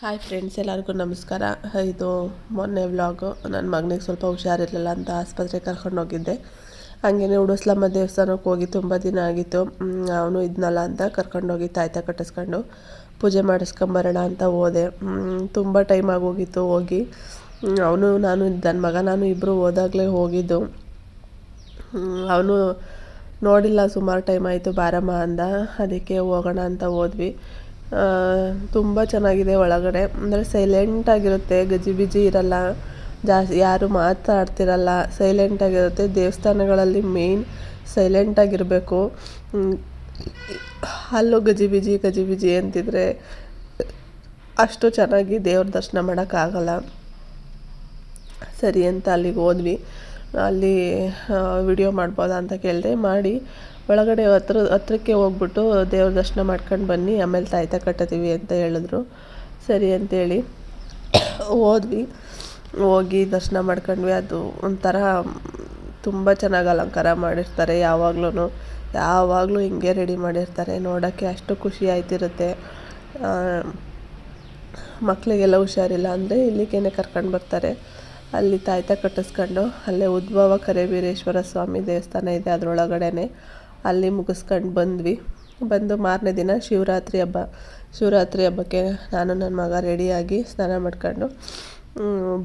Hi friends ಎಲ್ಲರಿಗೂ ನಮಸ್ಕಾರ. ಇದು ಮೊನ್ನೆ ವ್ಲಾಗು ನನ್ನ ಮಗನಿಗೆ ಸ್ವಲ್ಪ ಹುಷಾರಿರಲಿಲ್ಲ ಅಂತ ಆಸ್ಪತ್ರೆಗೆ ಕರ್ಕೊಂಡು ಹೋಗಿದ್ದೆ. ಹಾಗೇನೆ ಉಡುಸ್ಲಮ್ಮ ದೇವಸ್ಥಾನಕ್ಕೆ ಹೋಗಿ ತುಂಬ ದಿನ ಆಗಿತ್ತು. ಅವನು ಇದ್ನಲ್ಲ ಅಂತ ಕರ್ಕೊಂಡೋಗಿ ತಾಯ್ತ ಕಟ್ಟಿಸ್ಕೊಂಡು ಪೂಜೆ ಮಾಡಿಸ್ಕೊಂಬರೋಣ ಅಂತ ಹೋದೆ. ತುಂಬ ಟೈಮ್ ಆಗೋಗಿತ್ತು ಹೋಗಿ. ಅವನು, ನಾನು ನನ್ನ ಮಗ, ನಾನು ಇಬ್ಬರು ಹೋದಾಗಲೇ ಹೋಗಿದ್ದು. ಅವನು ನೋಡಿಲ್ಲ ಸುಮಾರು ಟೈಮ್ ಆಯಿತು ಬಾರಮ್ಮ ಅಂದ. ಅದಕ್ಕೆ ಹೋಗೋಣ ಅಂತ ಹೋದ್ವಿ. ತುಂಬ ಚೆನ್ನಾಗಿದೆ ಒಳಗಡೆ. ಅಂದರೆ ಸೈಲೆಂಟಾಗಿರುತ್ತೆ ಗಜಿಬಿಜಿ ಇರಲ್ಲ ಜಾಸ್ತಿ ಯಾರು ಮಾತಾಡ್ತಿರಲ್ಲ ಸೈಲೆಂಟಾಗಿರುತ್ತೆ ದೇವಸ್ಥಾನಗಳಲ್ಲಿ ಮೇಯ್ನ್ ಸೈಲೆಂಟಾಗಿರಬೇಕು ಅಲ್ಲೂ ಗಜಿಬಿಜಿ ಗಜಿಬಿಜಿ ಅಂತಿದ್ರೆ ಅಷ್ಟು ಚೆನ್ನಾಗಿ ದೇವ್ರ ದರ್ಶನ ಮಾಡೋಕ್ಕಾಗಲ್ಲ. ಸರಿ ಅಂತ ಅಲ್ಲಿಗೆ ಹೋದ್ವಿ. ಅಲ್ಲಿ ವಿಡಿಯೋ ಮಾಡ್ಬೋದಾ ಅಂತ ಕೇಳಿದೆ, ಮಾಡಿ ಒಳಗಡೆ ಹತ್ರ, ಹತ್ರಕ್ಕೆ ಹೋಗ್ಬಿಟ್ಟು ದೇವ್ರ ದರ್ಶನ ಮಾಡ್ಕೊಂಡು ಬನ್ನಿ, ಆಮೇಲೆ ತಾಯ್ತ ಕಟ್ಟತೀವಿ ಅಂತ ಹೇಳಿದ್ರು. ಸರಿ ಅಂತೇಳಿ ಹೋದ್ವಿ. ಹೋಗಿ ದರ್ಶನ ಮಾಡ್ಕೊಂಡ್ವಿ. ಅದು ಒಂಥರ ತುಂಬ ಚೆನ್ನಾಗಿ ಅಲಂಕಾರ ಮಾಡಿರ್ತಾರೆ. ಯಾವಾಗ್ಲೂ ಯಾವಾಗಲೂ ಹಿಂಗೆ ರೆಡಿ ಮಾಡಿರ್ತಾರೆ. ನೋಡೋಕ್ಕೆ ಅಷ್ಟು ಖುಷಿ ಆಯ್ತಿರುತ್ತೆ. ಮಕ್ಕಳಿಗೆಲ್ಲ ಹುಷಾರಿಲ್ಲ ಅಂದರೆ ಇಲ್ಲಿಗೇನೆ ಕರ್ಕೊಂಡು ಬರ್ತಾರೆ. ಅಲ್ಲಿ ತಾಯ್ತ ಕಟ್ಟಿಸ್ಕೊಂಡು, ಅಲ್ಲೇ ಉದ್ಭವ ಕರೇಬೀರೇಶ್ವರ ಸ್ವಾಮಿ ದೇವಸ್ಥಾನ ಇದೆ ಅದರೊಳಗಡೆನೆ. ಅಲ್ಲಿ ಮುಗಿಸ್ಕೊಂಡು ಬಂದ್ವಿ. ಬಂದು ಮಾರನೇ ದಿನ ಶಿವರಾತ್ರಿ ಹಬ್ಬ. ಶಿವರಾತ್ರಿ ಹಬ್ಬಕ್ಕೆ ನಾನು ನನ್ನ ಮಗ ರೆಡಿಯಾಗಿ ಸ್ನಾನ ಮಾಡ್ಕೊಂಡು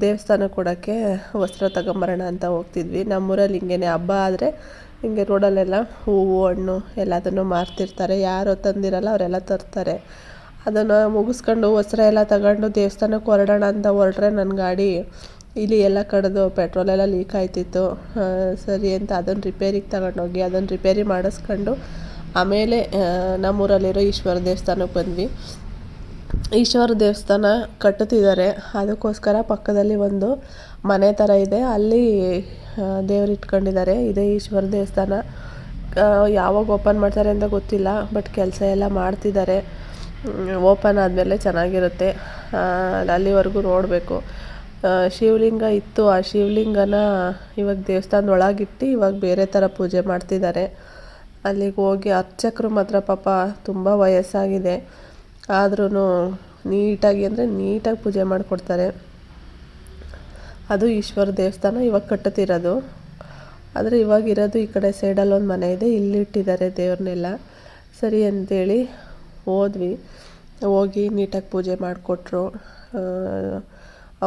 ದೇವಸ್ಥಾನ ಕೊಡೋಕ್ಕೆ ವಸ್ತ್ರ ತಗೊಂಬರೋಣ ಅಂತ ಹೋಗ್ತಿದ್ವಿ. ನಮ್ಮೂರಲ್ಲಿ ಹಿಂಗೇನೆ ಹಬ್ಬ ಆದರೆ ಹಿಂಗೆ ರೋಡಲ್ಲೆಲ್ಲ ಹೂವು, ಹಣ್ಣು ಎಲ್ಲದನ್ನು ಮಾರ್ತಿರ್ತಾರೆ. ಯಾರು ತಂದಿರಲ್ಲ ಅವರೆಲ್ಲ ತರ್ತಾರೆ. ಅದನ್ನು ಮುಗಿಸ್ಕೊಂಡು ವಸ್ತ್ರ ಎಲ್ಲ ತಗೊಂಡು ದೇವಸ್ಥಾನಕ್ಕೆ ಹೊರಡೋಣ ಅಂತ ಹೊರಟ್ರೆ ನನ್ನ ಗಾಡಿ ಇಲ್ಲಿ ಎಲ್ಲ ಕಡ್ದು ಪೆಟ್ರೋಲೆಲ್ಲ ಲೀಕ್ ಆಯ್ತಿತ್ತು. ಸರಿ ಅಂತ ಅದನ್ನು ರಿಪೇರಿಗೆ ತಗೊಂಡೋಗಿ ಅದನ್ನು ರಿಪೇರಿ ಮಾಡಿಸ್ಕೊಂಡು ಆಮೇಲೆ ನಮ್ಮೂರಲ್ಲಿರೋ ಈಶ್ವರ ದೇವಸ್ಥಾನಕ್ಕೆ ಬಂದ್ವಿ. ಈಶ್ವರ ದೇವಸ್ಥಾನ ಕಟ್ಟುತ್ತಿದ್ದಾರೆ. ಅದಕ್ಕೋಸ್ಕರ ಪಕ್ಕದಲ್ಲಿ ಒಂದು ಮನೆ ಥರ ಇದೆ. ಅಲ್ಲಿ ದೇವ್ರು ಇಟ್ಕೊಂಡಿದ್ದಾರೆ. ಇದೇ ಈಶ್ವರ ದೇವಸ್ಥಾನ. ಯಾವಾಗ ಓಪನ್ ಮಾಡ್ತಾರೆ ಅಂತ ಗೊತ್ತಿಲ್ಲ ಬಟ್ ಕೆಲಸ ಎಲ್ಲ ಮಾಡ್ತಿದ್ದಾರೆ. ಓಪನ್ ಆದಮೇಲೆ ಚೆನ್ನಾಗಿರುತ್ತೆ. ಅಲ್ಲಿವರೆಗೂ ನೋಡಬೇಕು. ಶಿವಲಿಂಗ ಇತ್ತು. ಆ ಶಿವಲಿಂಗನ ಇವಾಗ ದೇವಸ್ಥಾನದ ಒಳಗಿಟ್ಟು ಇವಾಗ ಬೇರೆ ಥರ ಪೂಜೆ ಮಾಡ್ತಿದ್ದಾರೆ. ಅಲ್ಲಿಗೆ ಹೋಗಿ ಅರ್ಚಕರು ಮಾತ್ರ ಪಾಪ ತುಂಬ ವಯಸ್ಸಾಗಿದೆ. ಆದ್ರೂ ನೀಟಾಗಿ ಅಂದರೆ ನೀಟಾಗಿ ಪೂಜೆ ಮಾಡಿಕೊಡ್ತಾರೆ. ಅದು ಈಶ್ವರ ದೇವಸ್ಥಾನ ಇವಾಗ ಕಟ್ಟುತ್ತಿರೋದು. ಆದರೆ ಇವಾಗ ಇರೋದು ಈ ಕಡೆ ಸೈಡಲ್ಲಿ ಒಂದು ಮನೆ ಇದೆ. ಇಲ್ಲಿ ಇಟ್ಟಿದ್ದಾರೆ ದೇವ್ರನ್ನೆಲ್ಲ. ಸರಿ ಅಂತೇಳಿ ಹೋದ್ವಿ. ಹೋಗಿ ನೀಟಾಗಿ ಪೂಜೆ ಮಾಡಿಕೊಟ್ರು.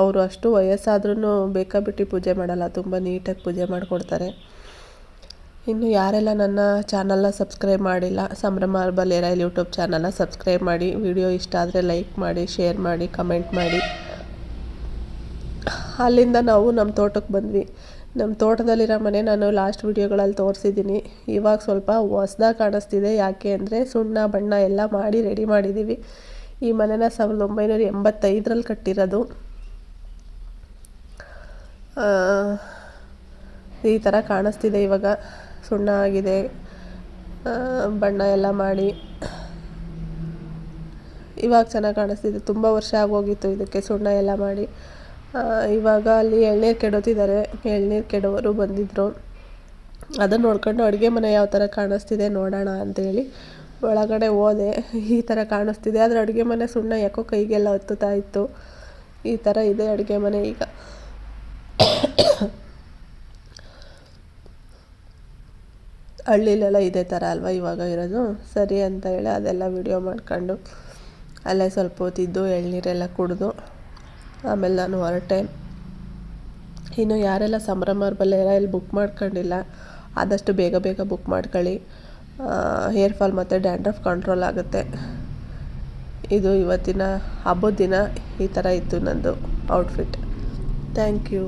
ಅವರು ಅಷ್ಟು ವಯಸ್ಸಾದ್ರೂ ಬೇಕಾಬಿಟ್ಟು ಪೂಜೆ ಮಾಡಲ್ಲ, ತುಂಬ ನೀಟಾಗಿ ಪೂಜೆ ಮಾಡಿಕೊಡ್ತಾರೆ. ಇನ್ನು ಯಾರೆಲ್ಲ ನನ್ನ ಚಾನಲ್ನ ಸಬ್ಸ್ಕ್ರೈಬ್ ಮಾಡಿಲ್ಲ, ಸಂಭ್ರಮ ಬಲೇರಾಯಲ್ ಯೂಟ್ಯೂಬ್ ಚಾನಲ್ನ ಸಬ್ಸ್ಕ್ರೈಬ್ ಮಾಡಿ, ವಿಡಿಯೋ ಇಷ್ಟ ಆದರೆ ಲೈಕ್ ಮಾಡಿ, ಶೇರ್ ಮಾಡಿ, ಕಮೆಂಟ್ ಮಾಡಿ. ಅಲ್ಲಿಂದ ನಾವು ನಮ್ಮ ತೋಟಕ್ಕೆ ಬಂದ್ವಿ. ನಮ್ಮ ತೋಟದಲ್ಲಿರೋ ಮನೆ ನಾನು ಲಾಸ್ಟ್ ವೀಡಿಯೋಗಳಲ್ಲಿ ತೋರಿಸಿದ್ದೀನಿ. ಇವಾಗ ಸ್ವಲ್ಪ ಹೊಸ್ದಾಗಿ ಕಾಣಿಸ್ತಿದೆ, ಯಾಕೆ ಅಂದರೆ ಸುಣ್ಣ, ಬಣ್ಣ ಎಲ್ಲ ಮಾಡಿ ರೆಡಿ ಮಾಡಿದ್ದೀವಿ. ಈ ಮನೆನ ಸಾವಿರದ ಒಂಬೈನೂರ ಎಂಬತ್ತೈದರಲ್ಲಿ ಕಟ್ಟಿರೋದು. ಈ ಥರ ಕಾಣಿಸ್ತಿದೆ. ಇವಾಗ ಸುಣ್ಣ ಆಗಿದೆ. ಬಣ್ಣ ಎಲ್ಲ ಮಾಡಿ. ಇವಾಗ ಚೆನ್ನಾಗಿ ಕಾಣಿಸ್ತಿದೆ. ತುಂಬ ವರ್ಷ ಆಗೋಗಿತ್ತು ಇದಕ್ಕೆ ಸುಣ್ಣ ಎಲ್ಲ ಮಾಡಿ. ಇವಾಗ ಅಲ್ಲಿ ಎಳ್ನೀರು ಕೆಡೋತಿದ್ದಾರೆ. ಎಳ್ನೀರು ಕೆಡೋರು ಬಂದಿದ್ದರು ಅದನ್ನು ನೋಡ್ಕೊಂಡು ಅಡುಗೆ ಮನೆ ಯಾವ ಥರ ಕಾಣಿಸ್ತಿದೆ ನೋಡೋಣ ಅಂತೇಳಿ ಒಳಗಡೆ ಹೋದೆ. ಈ ಥರ ಕಾಣಿಸ್ತಿದೆ. ಆದರೆ ಅಡುಗೆ ಮನೆ ಸುಣ್ಣ ಯಾಕೋ ಕೈಗೆಲ್ಲ ಹತ್ತುತ್ತಾ ಇತ್ತು. ಈ ಥರ ಇದೆ ಅಡುಗೆ ಮನೆ ಈಗ. ಹಳ್ಳಿಲೆಲ್ಲ ಇದೇ ಥರ ಅಲ್ವಾ ಇವಾಗ ಇರೋದು? ಸರಿ ಅಂತ ಹೇಳಿ ಅದೆಲ್ಲ ವಿಡಿಯೋ ಮಾಡ್ಕೊಂಡು ಅಲ್ಲೇ ಸ್ವಲ್ಪ ಹೊತ್ತಿದ್ದು ಎಳ್ನೀರೆಲ್ಲ ಕುಡಿದು ಆಮೇಲೆ ನಾನು ಹೊರಟೆ. ಇನ್ನು ಯಾರೆಲ್ಲ ಸಂಭ್ರಮರ ಬಲ್ಲೆಲ್ಲ ಇಲ್ಲಿ ಬುಕ್ ಮಾಡ್ಕೊಂಡಿಲ್ಲ, ಆದಷ್ಟು ಬೇಗ ಬೇಗ ಬುಕ್ ಮಾಡ್ಕೊಳ್ಳಿ. ಹೇರ್ ಫಾಲ್ ಮತ್ತು ಡ್ಯಾಂಡ್ರಫ್ ಕಂಟ್ರೋಲ್ ಆಗುತ್ತೆ. ಇದು ಇವತ್ತಿನ ಹಬ್ಬದ ದಿನ ಈ ಥರ ಇತ್ತು ನಂದು ಔಟ್ಫಿಟ್ ಥ್ಯಾಂಕ್ ಯು